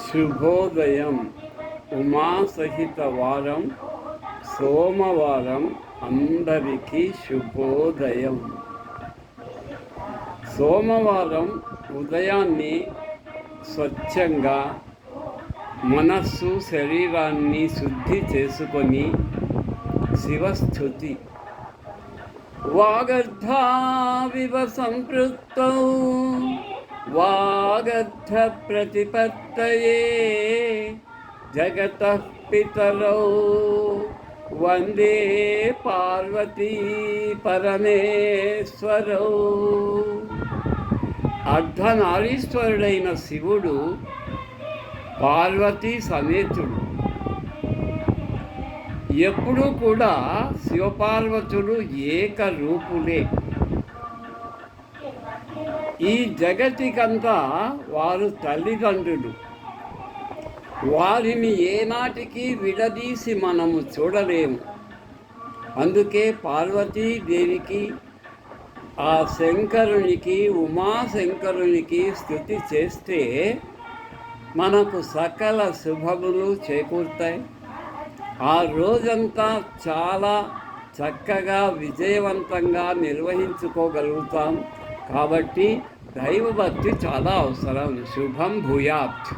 శుభోదయం ఉమాసహిత వారం సోమవారం అందరికీ శుభోదయం. సోమవారం ఉదయాన్ని స్వచ్ఛంగా మనస్సు శరీరాన్ని శుద్ధి చేసుకొని శివస్థుతి. వాగర్ధావివ సంపృక్తౌ వా ప్రతిపత్తయే జగత పితరౌ వందే పార్వతీ పరమేశ్వరౌ. అర్ధనారీశ్వరుడైన శివుడు పార్వతీ సమేతుడు. ఎప్పుడూ కూడా శివపార్వతుడు ఏకరూపులే. ఈ జగతికంతా వారు తల్లిదండ్రులు. వారిని ఏనాటికి విడదీసి మనము చూడలేము. అందుకే పార్వతీదేవికి ఆ శంకరునికి ఉమాశంకరునికి స్థుతి చేస్తే మనకు సకల శుభములు చేకూరుతాయి. ఆ రోజంతా చాలా చక్కగా విజయవంతంగా నిర్వహించుకోగలుగుతాం. కాబట్టి దైవభక్తి చాలా అవసరం శుభం భూయాత్